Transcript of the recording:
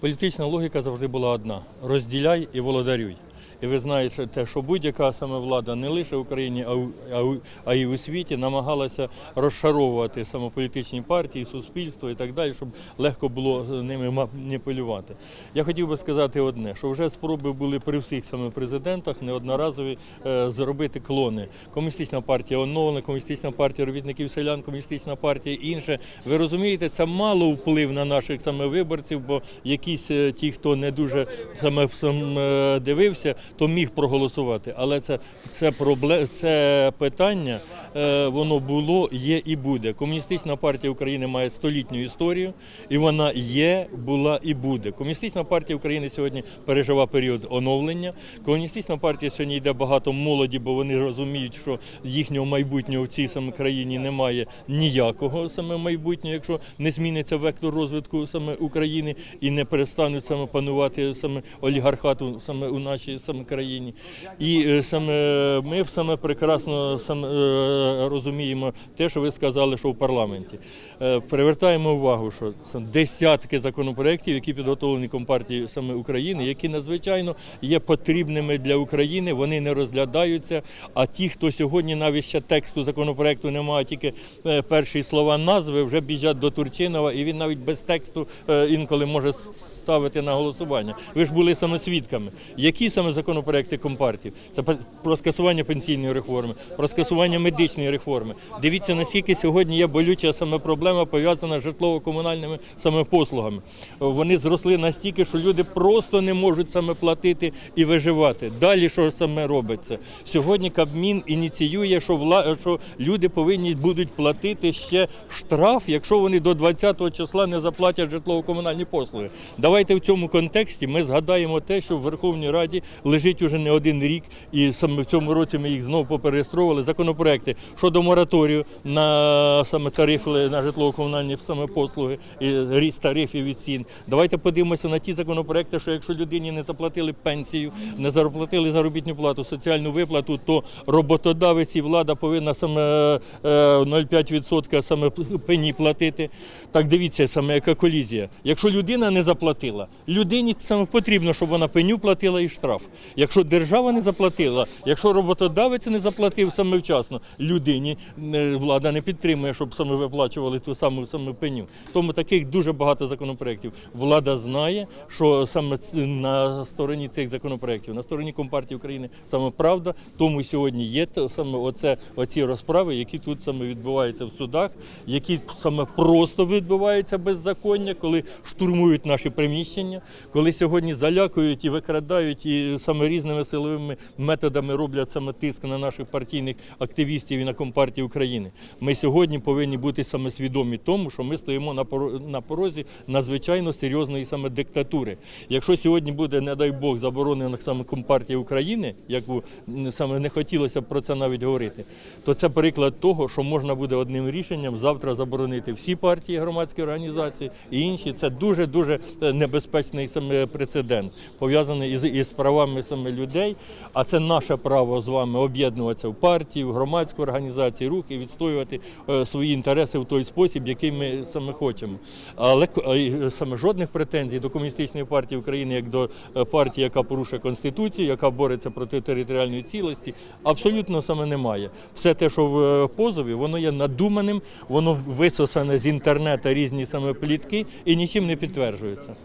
Політична логіка завжди була одна: розділяй і володарюй. І ви знаєте, те, що будь-яка саме влада не лише в Україні, а, й у світі намагалася розшаровувати саме політичні партії, суспільство і так далі, щоб легко було ними маніпулювати. Я хотів би сказати одне: що вже спроби були при всіх саме президентах неодноразові е, зробити клони. Комуністична партія оновлена, комуністична партія робітників селян, комуністична партія інше. Ви розумієте, це мало вплив на наших саме виборців, бо якісь е, ті, хто не дуже саме сам, е, дивився, то міг проголосувати. Але це, це, проблем, це питання, воно було, є і буде. Комуністична партія України має столітню історію, і вона є, була і буде. Комуністична партія України сьогодні переживає період оновлення. Комуністична партія сьогодні йде багато молоді, бо вони розуміють, що їхнього майбутнього в цій саме країні немає ніякого саме майбутнього, якщо не зміниться вектор розвитку саме України і не перестануть саме панувати саме олігархату саме у нашій саме країні. І е, саме ми саме прекрасно саме е, розуміємо те, що ви сказали, що в парламенті. Е, Привертаємо увагу, що це десятки законопроєктів, які підготовлені Компартією саме України, які надзвичайно є потрібними для України. Вони не розглядаються. А ті, хто сьогодні навіть ще тексту законопроекту немає, тільки е, перші слова назви, вже біжать до Турчинова, і він навіть без тексту е, інколи може ставити на голосування. Ви ж були саме свідками. Які саме законопроекти Компартії? Це про скасування пенсійної реформи, про скасування медичної реформи. Дивіться, наскільки сьогодні є болюча саме проблема пов'язана з житлово-комунальними саме послугами. Вони зросли настільки, що люди просто не можуть саме платити і виживати. Далі що саме робиться? Сьогодні Кабмін ініціює, що вла... що люди повинні будуть платити ще штраф, якщо вони до 20-го числа не заплатять житлово-комунальні послуги. Давайте в цьому контексті ми згадаємо те, що в Верховній Раді лежить уже не один рік, і саме в цьому році ми їх знову попереєстрували. Законопроекти щодо мораторію на саме тарифи на житлово-комунальні саме послуги і ріст тарифів і цін. Давайте подивимося на ті законопроекти, що якщо людині не заплатили пенсію, не заплатили заробітну плату, соціальну виплату, то роботодавець і влада повинна саме е, 0,5% саме пені платити. Так дивіться саме, яка колізія. Якщо людина не заплатила, людині саме потрібно, щоб вона пеню платила і штраф. Якщо держава не заплатила, якщо роботодавець не заплатив саме вчасно, людині е, влада не підтримує, щоб саме виплачували ту саму саме пеню. Тому таких дуже багато законопроєктів. Влада знає, що саме на стороні цих законопроєктів, на стороні Компартії України саме правда, тому сьогодні є саме оце, оці розправи, які тут саме відбуваються в судах, які саме просто відбуваються беззаконня, коли штурмують наші приміщення, коли сьогодні залякують і викрадають, і саме різними силовими методами роблять саме тиск на наших партійних активістів і на Компартію України. Ми сьогодні повинні бути саме свідомі тому, що ми стоїмо на поро- на порозі надзвичайно серйозної саме диктатури. Якщо сьогодні буде, не дай Бог, заборонена саме Компартія України, як саме не хотілося б про це навіть говорити, то це приклад того, що можна буде одним рішенням завтра заборонити всі партії, громадські організації і інші. Це дуже дуже небезпечний саме прецедент, пов'язаний із, із правами саме людей. А це наше право з вами об'єднуватися в партію, в громадську організацію, рух і відстоювати е, свої інтереси в той спосіб, який ми саме хочемо. Але к- е, саме жодних претензій до комуністичної партії України як до е, партії, яка порушує конституцію, яка бореться проти територіальної цілості, абсолютно саме немає. Все те, що в е, позові, воно є надуманим, воно висосане з інтернету різні саме плітки і нічим не підтверджується.